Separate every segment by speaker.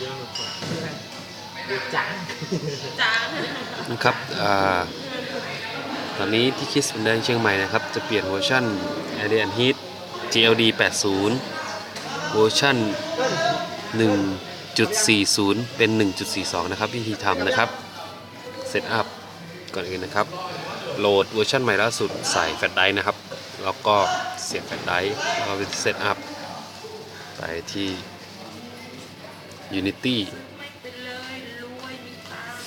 Speaker 1: เยอะมากเยอะจัง
Speaker 2: จาง
Speaker 3: นะครับอ่าตอนนี้ที่คิสเป็นแดงเชียงใหม่นะครับ จะเปลี่ยนเวอร์ชัน a d e a n Heat GLD 80เวอร์ชัน1.40 เป็น 1.42 นะครับ วิธีทำนะครับ เซตอัพก่อนอื่นนะครับ โหลดเวอร์ชันใหม่ล่าสุดใส่แฟลชไดรฟ์นะครับ แล้วก็เสียบแฟลชไดรฟ์แล้วก็ไปเซตอัพไปที่ Unity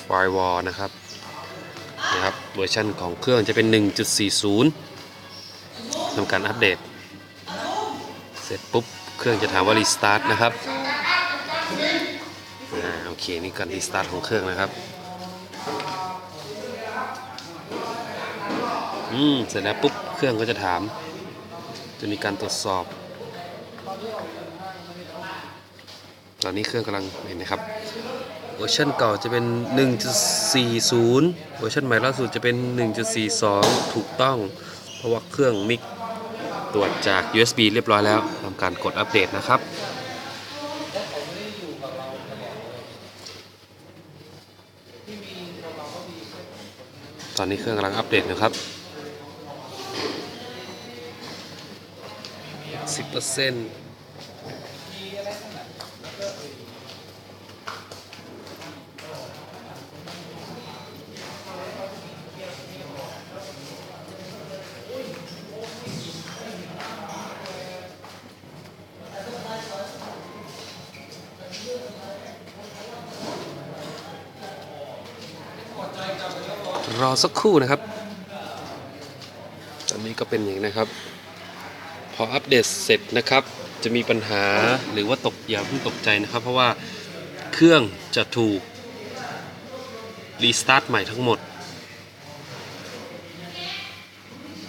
Speaker 3: ไฟวอลนะครับนะครับเวอร์ชันของเครื่องจะเป็น 1.40ทำการอัปเดต เสร็จปุ๊บ เครื่องจะถามว่ารีสตาร์ทนะครับอ่าโอเค นี่การรีสตาร์ทของเครื่องนะครับอืมเสร็จแล้วปุ๊บ เครื่องก็จะถาม จะมีการตรวจสอบ ตอนนี้เครื่องกำลังเห็นนะครับเวอร์ชันเก่าจะเป็น 1.40 เวอร์ชันใหม่ล่าสุดจะเป็น 1.42 ถูกต้อง เพราะว่าเครื่องมิกตรวจจาก USB เรียบร้อยแล้วทำการกดอัปเดตนะครับตอนนี้เครื่องกำลังอัปเดตนะครับ 10% รอสักครู่นะครับ ตอนนี้ก็เป็นอย่างนี้นะครับ พออัปเดตเสร็จนะครับ จะมีปัญหาหรือว่าตกอย่าเพิ่งตกใจนะครับ เพราะว่าเครื่องจะถูกรีสตาร์ทใหม่ทั้งหมด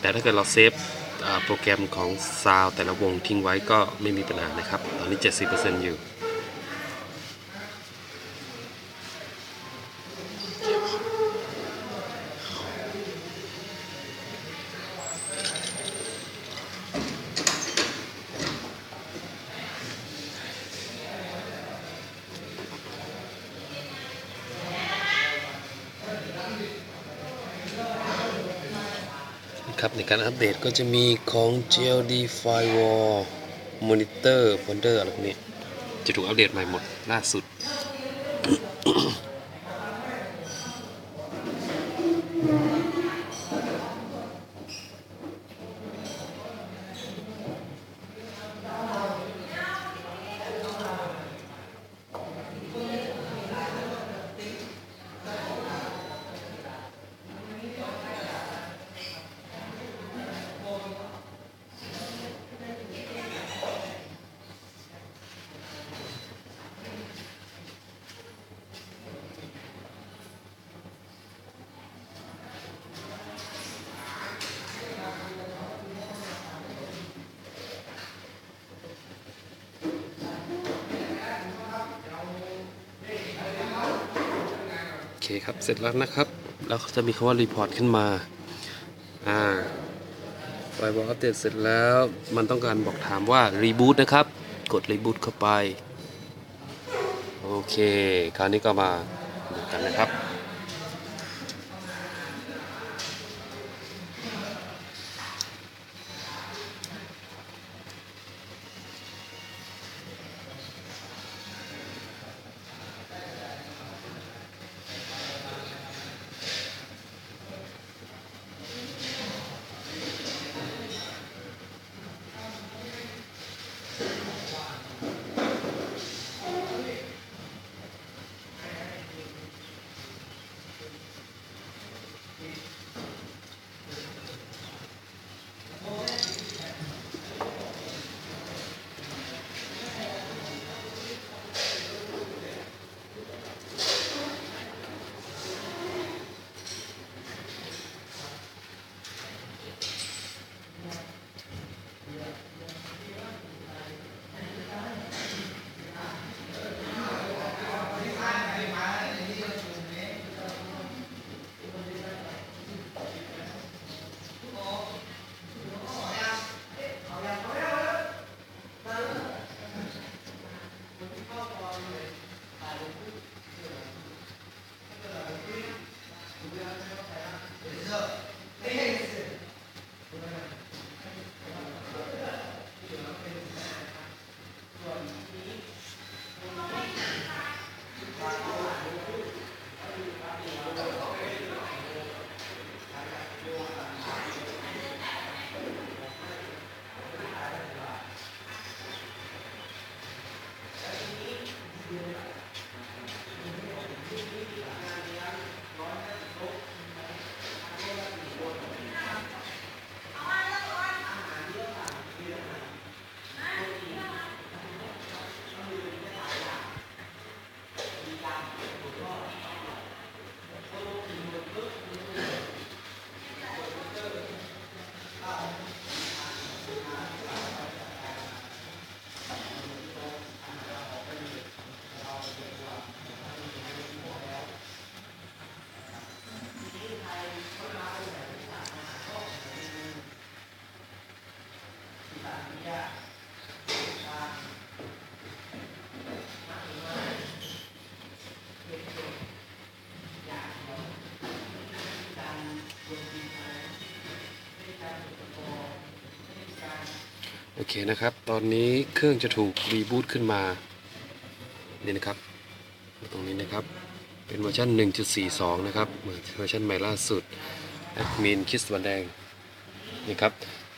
Speaker 3: แต่ถ้าเกิดเราเซฟโปรแกรมของซาวแต่ละวงทิ้งไว้ก็ไม่มีปัญหานะครับ ตอนนี้ 70%อยู่ ครับในการอัปเดตก็จะมีของ GLD Firewall Monitor Folder อะไรพวกนี้จะถูกอัปเดตใหม่หมดล่าสุด คครับ เสร็จแล้วนะครับ แล้วจะมีคำว่ารีพอร์ตขึ้นมา อ่าไฟบอลอัปเดตเสร็จแล้ว มันต้องการบอกถามว่ารีบูตนะครับ กดรีบูตเข้าไป โอเค คราวนี้ก็มาดูกันนะครับ โอเคนะครับ ตอนนี้เครื่องจะถูกรีบูตขึ้นมา นี่นะครับ ตรงนี้นะครับ เป็นเวอร์ชัน1.42 นะครับ เหมือนเวอร์ชันใหม่ล่าสุด แอดมินคิสบันแดง นี่ครับ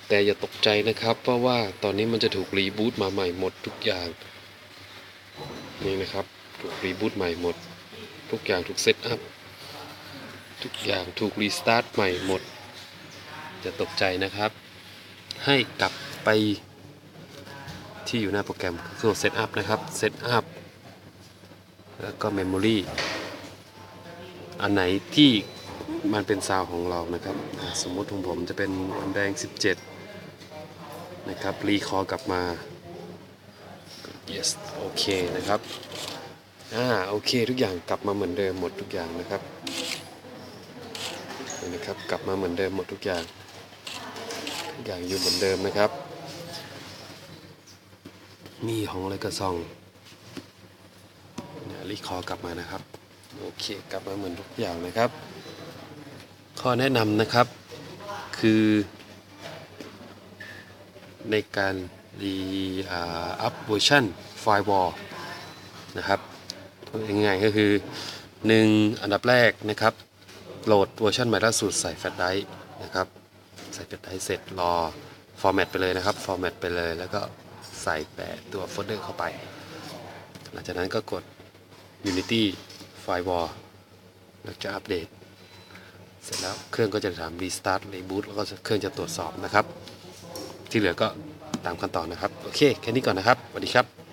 Speaker 3: แต่อย่าตกใจนะครับ เพราะว่าตอนนี้มันจะถูกรีบูตมาใหม่หมดทุกอย่าง นี่นะครับ ถูกรีบูตใหม่หมด ทุกอย่างถูกเซตอัพ ทุกอย่างถูกรีสตาร์ทใหม่หมด จะตกใจนะครับ ให้กลับไปที่อยู่หน้าโปรแกรมคือเซตอัพนะครับเซตอัพแล้วก็เมมโมรีอันไหนที่มันเป็นซาวของเรานะครับ สมมติของผมจะเป็นวันแดง 17 นะครับรีคอร์กลับมา yes โอเคนะครับอ่าโอเคทุกอย่างกลับมาเหมือนเดิมหมดทุกอย่างนะครับนี่นะครับกลับมาเหมือนเดิมหมดทุกอย่างทุกอย่างอยู่เหมือนเดิมนะครับ มีของอะไรกระซองรีคอร์กลับมานะครับโอเคกลับมาเหมือนทุกอย่างนะครับ ข้อแนะนำนะครับคือ ในการรีอัพเวอร์ชันไฟวอลนะครับยังไงก็คือ 1 อันดับแรกนะครับ โหลดเวอร์ชันใหม่ล่าสุดใส่แฟลชไดร์นะครับ ใส่แฟลชไดร์เสร็จรอฟอร์แมตไปเลยนะครับฟอร์แมตไปเลยแล้วก็ใส่แปะตัวโฟลเดอร์เข้าไป หลังจากนั้นก็กด Unity Firewall แล้วจะอัปเดต เสร็จแล้วเครื่องก็จะถาม Restart Reboot แล้วก็เครื่องจะตรวจสอบนะครับ ที่เหลือก็ตามขั้นตอนนะครับ โอเค แค่นี้ก่อนนะครับสวัสดีครับ